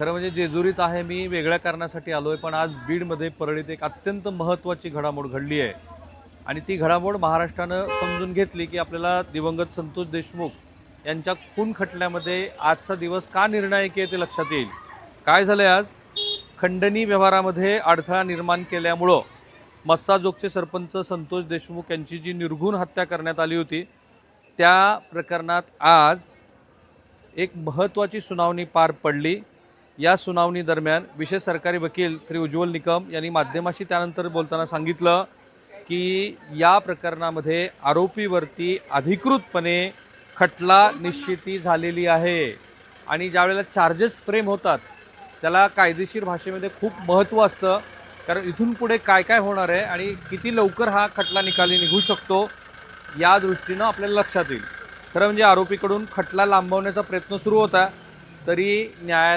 खरं म्हणजे जेजुरीत आहे मी वेगळ्या कारणासाठी आलो आहे पण आज बीडमध्ये परळीत एक अत्यंत महत्त्वाची घडामोड घडली आहे. आणि ती घडामोड महाराष्ट्रानं समजून घेतली की आपल्याला दिवंगत संतोष देशमुख यांच्या खून खटल्यामध्ये आजचा दिवस का निर्णायक आहे ते लक्षात येईल. काय झालंय आज? खंडणी व्यवहारामध्ये अडथळा निर्माण केल्यामुळं मस्साजोगचे सरपंच संतोष देशमुख यांची जी निर्घुण हत्या करण्यात आली होती त्या प्रकरणात आज एक महत्त्वाची सुनावणी पार पडली. या सुनावणी दरम्यान विशेष सरकारी वकील श्री उज्ज्वल निकम यांनी माध्यमाशी त्यानंतर बोलताना सांगितलं की या प्रकरणामध्ये आरोपीवरती अधिकृतपणे खटला निश्चिती झालेली आहे. आणि ज्यावेळेला चार्जेस फ्रेम होतात त्याला कायदेशीर भाषेमध्ये खूप महत्त्व असतं. कारण इथून पुढे काय काय होणार आहे आणि किती लवकर हा खटला निकाली निघू शकतो या दृष्टीनं आपल्याला लक्षात येईल. खरं म्हणजे आरोपीकडून खटला लांबवण्याचा प्रयत्न सुरू होता तरी न्यायालय